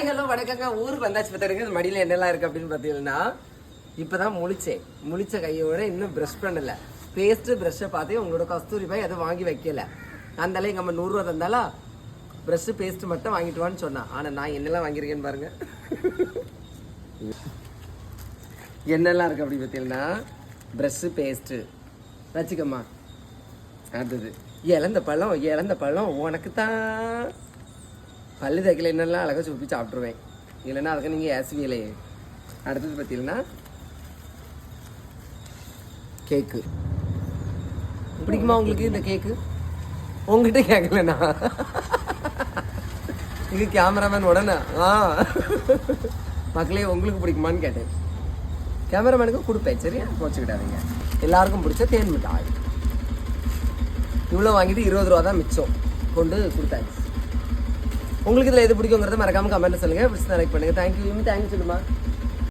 Hi hello வணக்கங்க. ஊருக்கு வந்தாச்சு பார்த்துருங்க இந்த மடியில் என்னெல்லாம் இருக்குது அப்படின்னு பார்த்தீங்கன்னா இப்போ தான் முழிச்சேன். முழிச்ச கையோட இன்னும் ப்ரஷ் பண்ணல. பேஸ்ட்டு ப்ரஷ்ஷை பார்த்து உங்களோட கஸ்தூரி பாய் அதை வாங்கி வைக்கல. அந்தால எங்கள் அம்மா நூறுரூவா தந்தாலும் ப்ரஷ்ஷு பேஸ்ட்டு மட்டும் வாங்கிட்டு வான்னு சொன்னான். ஆனால் நான் என்னெல்லாம் வாங்கியிருக்கேன்னு பாருங்க. என்னெல்லாம் இருக்குது அப்படி பார்த்தீங்கன்னா ப்ரஷ்ஷு பேஸ்ட்டு வச்சுக்கம்மா. அடுத்தது இழந்த பழம் இழந்த பழம் உனக்கு தான் பல்லு தைக்கல என்னெல்லாம் அழகாக சுப்பி சாப்பிட்ருவேன் இல்லைன்னா அதுக்கு நீங்கள் ஏசுவீங்களே அடுத்தது பார்த்தீங்கன்னா கேக்கு பிடிக்குமா உங்களுக்கு இந்த கேக்கு உங்ககிட்ட கேட்கலண்ணா இது கேமராமேன் உடனே. ஆ. மக்களே உங்களுக்கு பிடிக்குமான்னு கேட்டேன். கேமராமேனுக்கு கொடுப்பேன் சரியா? போச்சுக்கிட்டாதீங்க எல்லாருக்கும் பிடிச்ச தேன் மிட்டாய். இவ்வளோ வாங்கிட்டு இருபது ரூபா தான் மிச்சம். கொண்டு கொடுத்தாச்சு. உங்களுக்கு இதில் எது பிடிக்குங்கிறத மறக்காம கமெண்ட்ல சொல்லுங்க. பிடிச்சி லைக் பண்ணுங்க. தேங்க்யூ தேங்க்யூ சொல்லுமா.